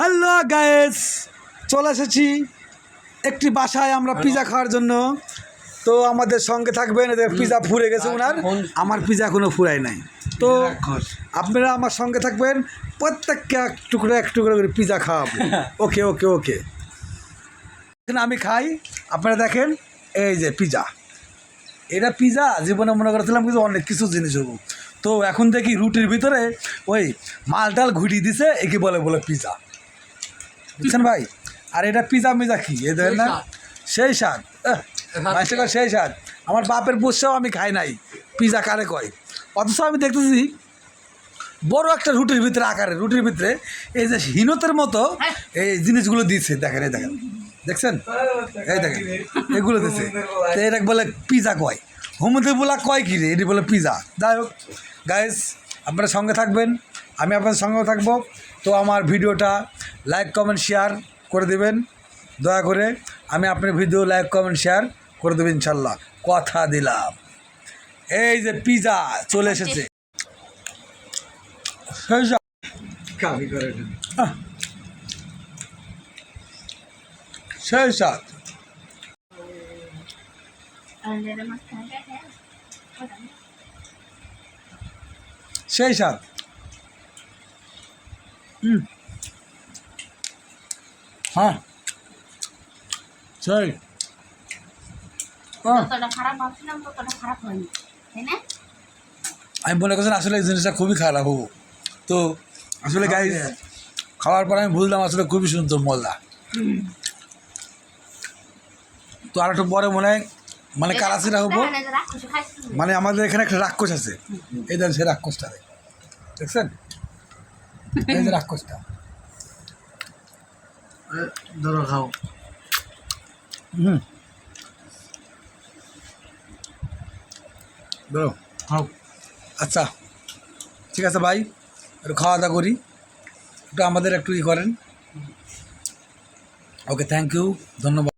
Hello guys চলে এসেছি একটি বাসায় আমরা পিজা খাওয়ার জন্য। তো আমাদের সঙ্গে থাকবেন এদের পিজা ফুরে গেছে ওনার আমার পিজা এখনও ফুরায় নাই। তো আপনারা আমার সঙ্গে থাকবেন প্রত্যেককে এক টুকরো এক টুকরো করে পিজা খাওয়াবো। ওকে ওকে ওকে। আমি খাই। আপনারা দেখেন এই যে পিজা। এটা পিজা জীবনে মনে করেছিলাম কিন্তু অনেক কিছু জিনিস হব। তো এখন দেখি রুটির ভিতরে ওই মালটাল ঘুরি দিছে একে বলে বলে পিজা। বুঝছেন ভাই? আর এটা পিজা মিজা কি? এ দেখেন না? সেই স্বাদ। কয় সেই স্বাদ। আমার বাপের বুঝছেও আমি খাই নাই। পিজা কারে কয়? অথচ আমি দেখতেছি বড় একটা রুটির ভিতরে আকারে রুটির ভিতরে এই যে হীনতের মতো এই জিনিসগুলো দিচ্ছে দেখেন এই দেখেন। দেখছেন? এই দেখেন এগুলো দিচ্ছে তো এটা বলে পিজা কয়। হুমুদের বলা কয় কি রে? এটি বলে পিজা। যাই হোক গাইস আপনারা সঙ্গে থাকবেন। আমি আপনাদের সঙ্গেও থাকব। তো আমার ভিডিওটা লাইক কমেন্ট শেয়ার করে দেবেন। দয়া করে আমি আপনার ভিডিও লাইক কমেন্ট শেয়ার করে দেবেন ইনশাল্লাহ। কথা দিলাম। এই যে পিজা চলে এসেছে। সেই সাত है সেই সাত হুম। হ্যাঁ। সেই। আমি মনে করছেন আসলে এই জিনিসটা খুবই খারাপ হব। তো আসলে গাই খাওয়ার পর আমি বুঝলাম আসলে খুবই সুন্দর মজা তো আর একটু পরে মনে হয় মানে কারাসিরা হব। মানে আমাদের এখানে একটা রাক্ষস আছে। এই দেন সেই রাক্ষসটা দেখছেন? এই যে রাক্ষসটা ধরো খাও হুম ধরো খাও আচ্ছা ঠিক আছে ভাই একটু খাওয়া দাওয়া করি। একটু আমাদের একটু ই করেন। ওকে থ্যাংক ইউ ধন্যবাদ।